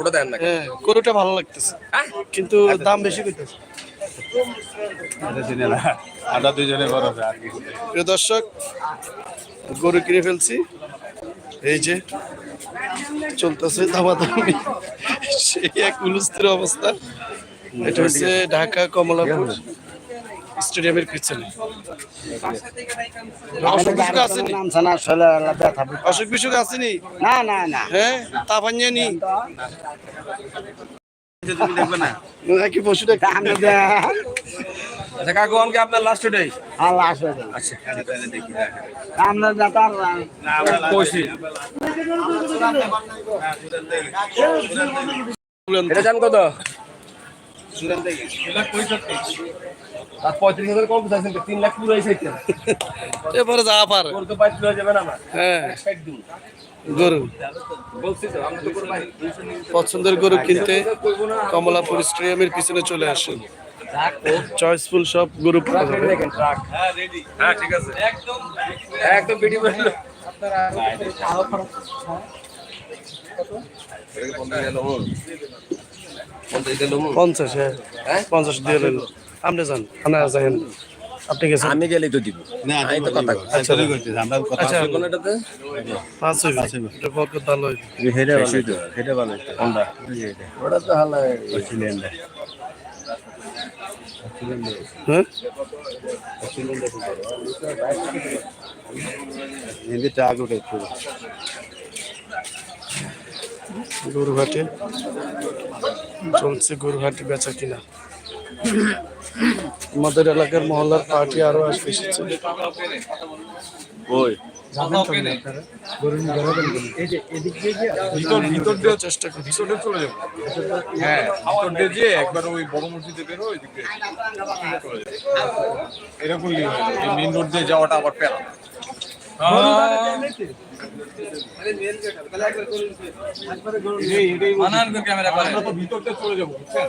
ওটা দেন না? হ্যাঁ গরুটা ভালো লাগতেছে হ্যাঁ? কিন্তু দাম বেশি করতেছে আমরা দুজনে বড়। প্রিয় দর্শক গরু কিনে ফেলছি এই যে চলতেছে দামাদামি সেই এক উলুস্তির অবস্থা এটা হচ্ছে ঢাকা কমলাপুর স্টেডিয়ামের পিছনে অসুখ বিসুখ আসেনি? অসুখ বিসুখ আসেনি? না না না। হ্যাঁ তাপান্যা নি? তুমি নাকি পশুটা আচ্ছা কাকু অনকে আপনার লাস্ট ডে আল্লাহ আসবে দে। আচ্ছা দেখি আমরা দে তার না আমরা এটা জান কত? পঁয়ত্রিশ হাজার কম চাইছেন তিন লাখ পুরো চাইছেন এবারে যা পার। ওর তো বাইশ হয়ে যাবে না হ্যাঁ। গরু। পছন্দের গরু কিনতে কমলাপুর স্টেডিয়ামের পিছনে চলে আসুন। চয়েসফুল সব গরু পাওয়া যাবে হ্যাঁ ঠিক আছে। একদম একদম বিডি বলল পঞ্চাশ হ্যাঁ। হ্যাঁ? পঞ্চাশ দিয়ে রইল আপনি যান আপনারা যান আপনি গেছেন? আমি গেলে তো দিব। না আমি তো কথা আচ্ছা। আচ্ছা আমরা কথা আচ্ছা। কোন এটাতে? পাঁচ হইবে। এটা বরকত ভালো হইবে? হেডে ভালো হেডে ভালো কোনটা ওটা তো হালা সিলিন্ডার হ্যাঁ? গরুঘাটে চলছে গরুঘাটে বেচা কিনা। আমাদের এলাকার মহল্লার পার্টি আরও আসবে এসেছে। ওই। ভিতর ভিতর দেওয়ার চেষ্টা করছি হ্যাঁ ভিতর দিয়ে যে একবার ওই বড় মসজিদে বেরো ওই দিকে এরকম লিঙ্ক যায়। এই মেন রোড দিয়ে যাওয়াটা আবার পেলা আমরা তো ভিতর দিয়ে চলে যাব বুঝছেন